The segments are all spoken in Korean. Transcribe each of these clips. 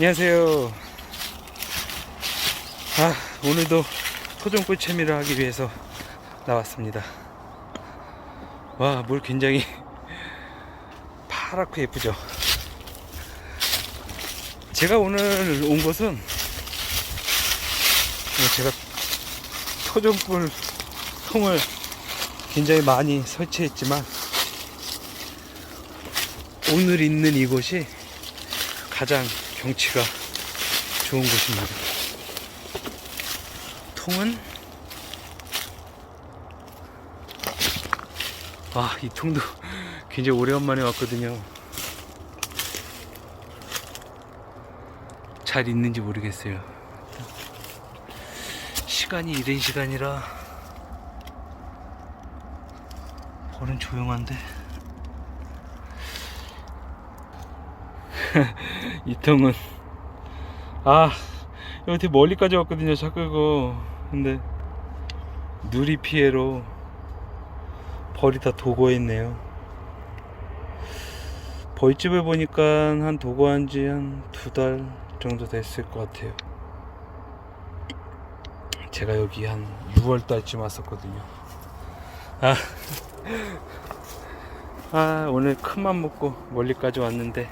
안녕하세요. 아, 오늘도 토종꿀 채미를 하기 위해서 나왔습니다. 와, 물 굉장히 파랗고 예쁘죠? 제가 오늘 온 곳은 어, 제가 토종꿀 통을 굉장히 많이 설치했지만 오늘 있는 이곳이 가장 경치가 좋은 곳입니다. 통은 아, 이 통도 굉장히 오래간만에 왔거든요. 잘 있는지 모르겠어요. 시간이 이른 시간이라 벌은 조용한데 이 통은. 아 여기 되게 멀리까지 왔거든요 차 끌고. 근데 누리 피해로 벌이 다 도고에 있네요. 벌집을 보니까 한 도고한 지 한 두 달 정도 됐을 것 같아요. 제가 여기 한 6월 달쯤 왔었거든요. 아, 아 오늘 큰맘 먹고 멀리까지 왔는데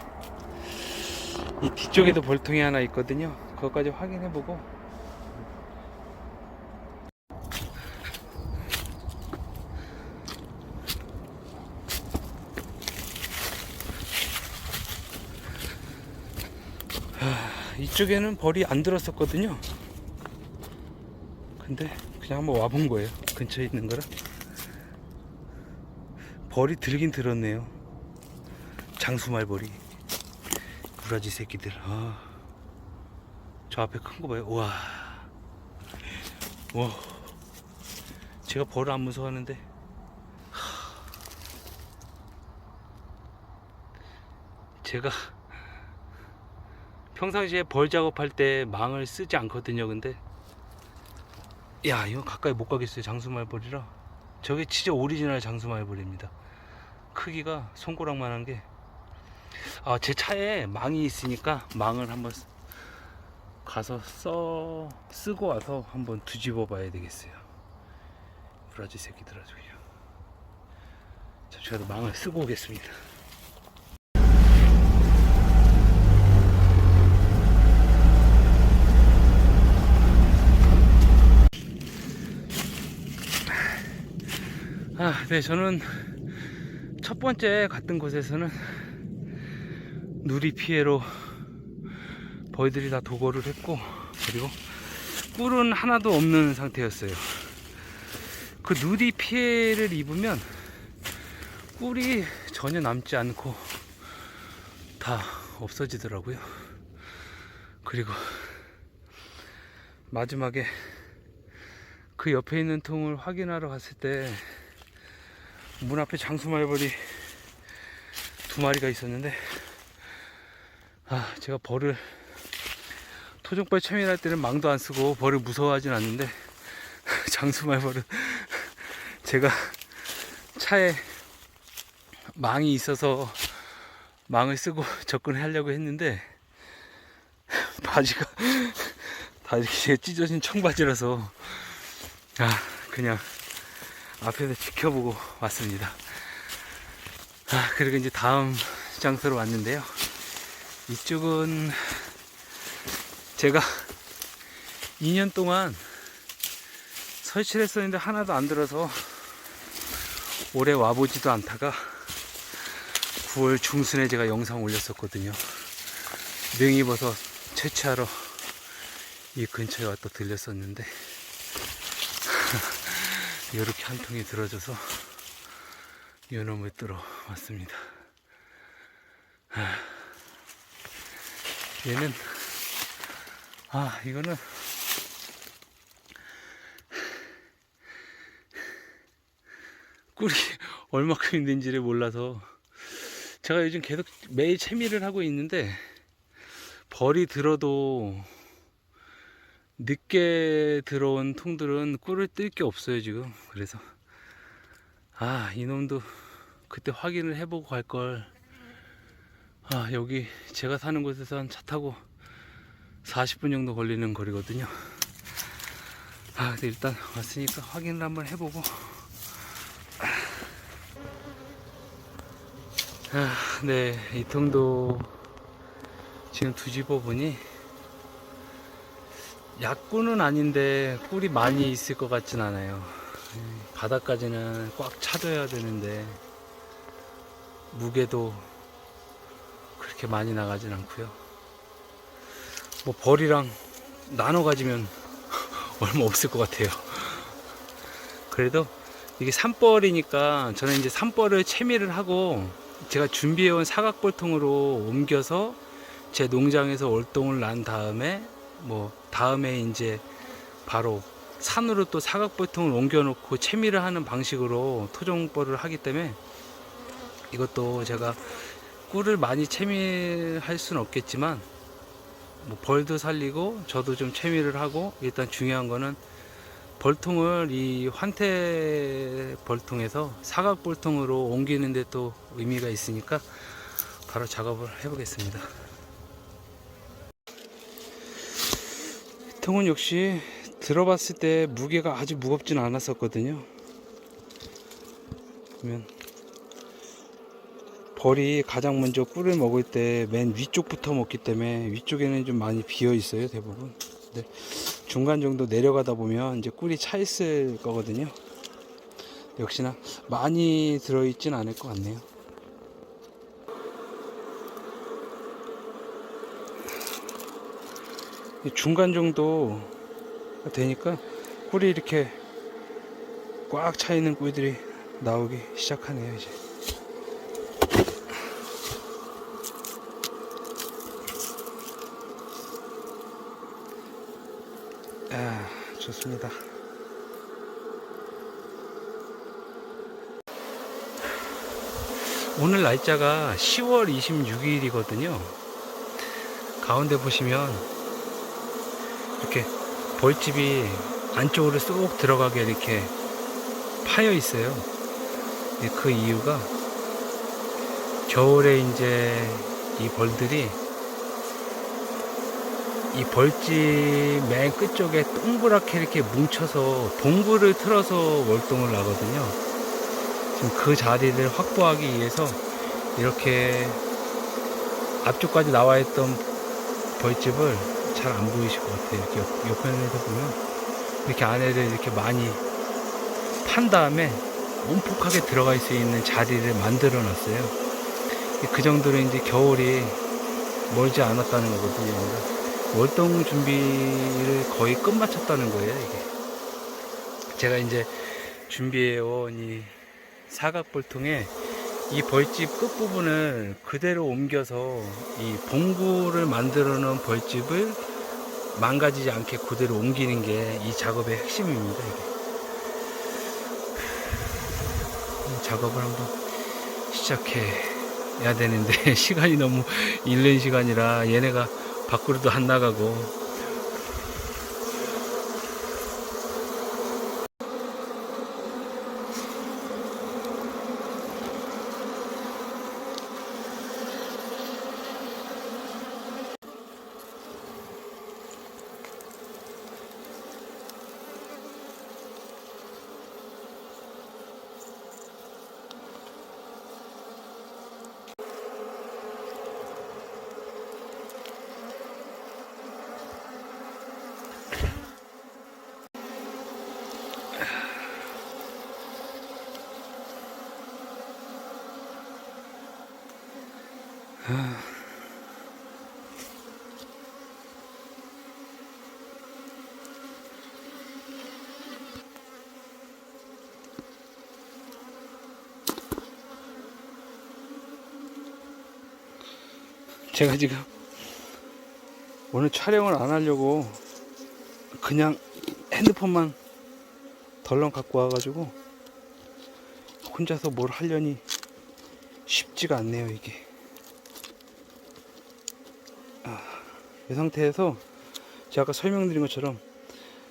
이 뒤쪽에도 벌통이 하나 있거든요. 그것까지 확인해보고 하, 이쪽에는 벌이 안 들었었거든요. 근데 그냥 한번 와본 거예요. 근처에 있는 거라. 벌이 들긴 들었네요. 장수말벌이. 구라지 새끼들. 아. 저 앞에 큰 거 봐요. 와. 와. 제가 벌을 안 무서워하는데. 하. 제가 평상시에 벌 작업할 때 망을 쓰지 않거든요. 근데 야, 이거 가까이 못 가겠어요. 장수말벌이라. 저게 진짜 오리지널 장수말벌입니다. 크기가 손가락만한 게 아, 제 차에 망이 있으니까 망을 한번 쓰- 가서 써 쓰고 와서 한번 뒤집어 봐야 되겠어요. 브라질 새끼들 아주 그냥. 잠시 가서 망을 쓰고 오겠습니다. 아, 네, 저는 첫 번째 갔던 곳에서는 누리 피해로 벌들이 다 도거를 했고 그리고 꿀은 하나도 없는 상태였어요. 그 누리 피해를 입으면 꿀이 전혀 남지 않고 다 없어지더라고요. 그리고 마지막에 그 옆에 있는 통을 확인하러 갔을 때 문 앞에 장수말벌이 두 마리가 있었는데 아, 제가 벌을 토종벌 체밀할 때는 망도 안 쓰고 벌을 무서워하진 않는데 장수말 벌은 제가 차에 망이 있어서 망을 쓰고 접근하려고 했는데 바지가 다 이렇게 찢어진 청바지라서 아 그냥 앞에서 지켜보고 왔습니다. 아 그리고 이제 다음 장소로 왔는데요. 이쪽은 제가 2년 동안 설치를 했었는데 하나도 안 들어서 올해 와보지도 않다가 9월 중순에 제가 영상 올렸었거든요. 능이버섯 채취하러 이 근처에 왔다 들렸었는데 이렇게 한 통이 들어져서 요놈을 들어 왔습니다. 아. 얘는 아 이거는. 꿀이 얼마큼 있는지를 몰라서. 제가 요즘 계속 매일 채미를 하고 있는데 벌이 들어도 늦게 들어온 통들은 꿀을 뜰 게 없어요 지금. 그래서 아 이놈도 그때 확인을 해보고 갈걸 아 여기 제가 사는 곳에서 한 차 타고 40분 정도 걸리는 거리거든요. 아, 근데 일단 왔으니까 확인을 한번 해보고. 아, 네, 이 통도 지금 뒤집어 보니 약구는 아닌데 꿀이 많이 있을 것 같진 않아요. 음, 바닥까지는 꽉 차줘야 되는데 무게도 그렇게 많이 나가진 않고요. 뭐 벌이랑 나눠 가지면 얼마 없을 것 같아요. 그래도 이게 산벌이니까 저는 이제 산벌을 채미를 하고 제가 준비해온 사각벌통으로 옮겨서 제 농장에서 월동을 난 다음에 뭐 다음에 이제 바로 산으로 또 사각벌통을 옮겨놓고 채미를 하는 방식으로 토종벌을 하기 때문에 이것도 제가 꿀을 많이 채미할 수는 없겠지만 뭐 벌도 살리고 저도 좀 채미를 하고 일단 중요한 거는 벌통을 이 환태 벌통에서 사각 벌통으로 옮기는데 또 의미가 있으니까 바로 작업을 해보겠습니다. 이 통은 역시 들어봤을 때 무게가 아주 무겁진 않았었거든요. 보면 벌이 가장 먼저 꿀을 먹을 때 맨 위쪽부터 먹기 때문에 위쪽에는 좀 많이 비어 있어요 대부분. 근데 중간 정도 내려가다 보면 이제 꿀이 차 있을 거거든요. 역시나 많이 들어있진 않을 것 같네요. 이 중간 정도 되니까 꿀이 이렇게 꽉 차 있는 꿀들이 나오기 시작하네요 이제. 아, 좋습니다. 오늘 날짜가 10월 26일이거든요. 가운데 보시면 이렇게 벌집이 안쪽으로 쏙 들어가게 이렇게 파여 있어요. 네, 그 이유가 겨울에 이제 이 벌들이 이 벌집 맨 끝쪽에 동그랗게 이렇게 뭉쳐서 동굴을 틀어서 월동을 나거든요. 지금 그 자리를 확보하기 위해서 이렇게 앞쪽까지 나와 있던 벌집을 잘 안 보이실 것 같아요. 이렇게 옆, 옆면에서 보면 이렇게 안에를 이렇게 많이 판 다음에 온폭하게 들어갈 수 있는 자리를 만들어 놨어요. 그 정도로 이제 겨울이 멀지 않았다는 거거든요. 월동 준비를 거의 끝마쳤다는 거예요, 이게. 제가 이제 준비해온 이 사각볼통에 이 벌집 끝부분을 그대로 옮겨서 이 봉구를 만들어 놓은 벌집을 망가지지 않게 그대로 옮기는 게 이 작업의 핵심입니다, 이게. 이 작업을 한번 시작해야 되는데, 시간이 너무 잃는 시간이라 얘네가 밖으로도 안 나가고 제가 지금 오늘 촬영을 안 하려고 그냥 핸드폰만 덜렁 갖고 와가지고 혼자서 뭘 하려니 쉽지가 않네요 이게 이 상태에서 제가 아까 설명드린 것처럼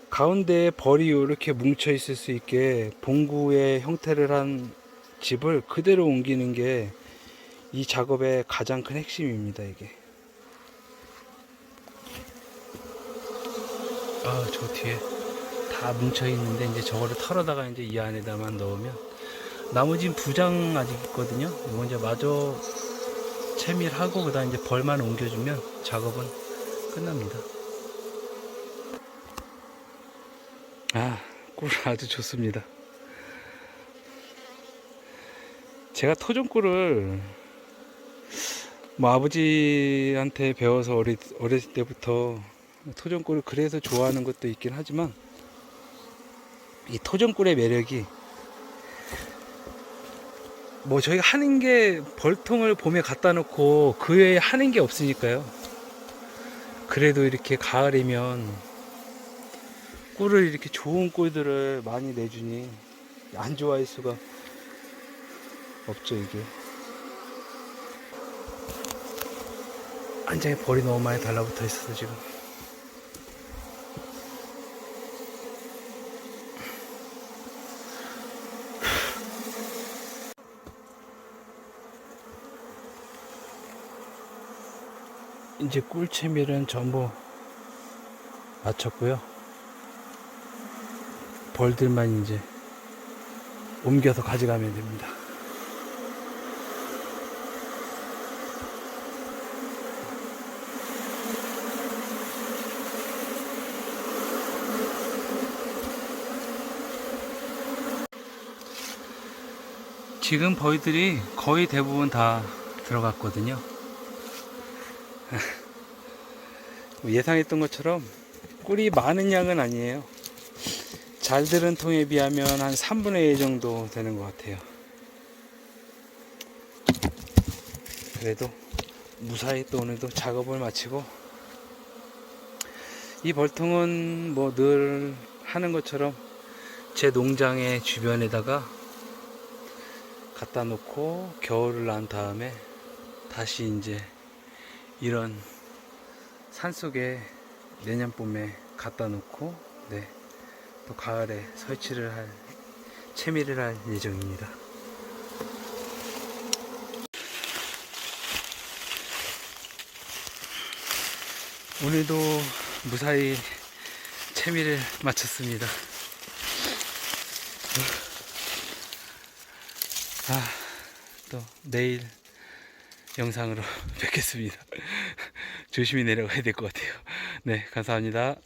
가운데에 벌이 이렇게 뭉쳐 있을 수 있게 봉구의 형태를 한 집을 그대로 옮기는 게 이 작업의 가장 큰 핵심입니다 이게 저 뒤에 다 뭉쳐 있는데 이제 저거를 털어다가 이제 이 안에다만 넣으면 나머지는 부장 아직 있거든요. 이거 이제 마저 채밀하고 그다음 이제 벌만 옮겨주면 작업은 끝납니다. 아, 꿀 아주 좋습니다. 제가 토종꿀을 뭐 아버지한테 배워서 어리, 어렸을 때부터 토종꿀을 그래서 좋아하는 것도 있긴 하지만 이 토종꿀의 매력이 뭐 저희가 하는 게 벌통을 봄에 갖다 놓고 그 외에 하는 게 없으니까요. 그래도 이렇게 가을이면 꿀을 이렇게 좋은 꿀들을 많이 내주니 안 좋아할 수가 없죠 이게. 안장에 벌이 너무 많이 달라붙어 있어서 지금. 이제 꿀채밀은 전부 마쳤고요. 벌들만 이제 옮겨서 가져가면 됩니다. 지금 벌들이 거의 대부분 다 들어갔거든요. 예상했던 것처럼 꿀이 많은 양은 아니에요. 잘 들은 통에 비하면 한 3분의 1 정도 되는 것 같아요. 그래도 무사히 또 오늘도 작업을 마치고 이 벌통은 뭐 늘 하는 것처럼 제 농장의 주변에다가 갖다 놓고 겨울을 난 다음에 다시 이제 이런 산속에 내년 봄에 갖다 놓고 네, 또 가을에 설치를 할 채미를 할 예정입니다. 오늘도 무사히 채미를 마쳤습니다. 아, 또 내일 영상으로 뵙겠습니다. 조심히 내려가야 될 것 같아요. 네, 감사합니다.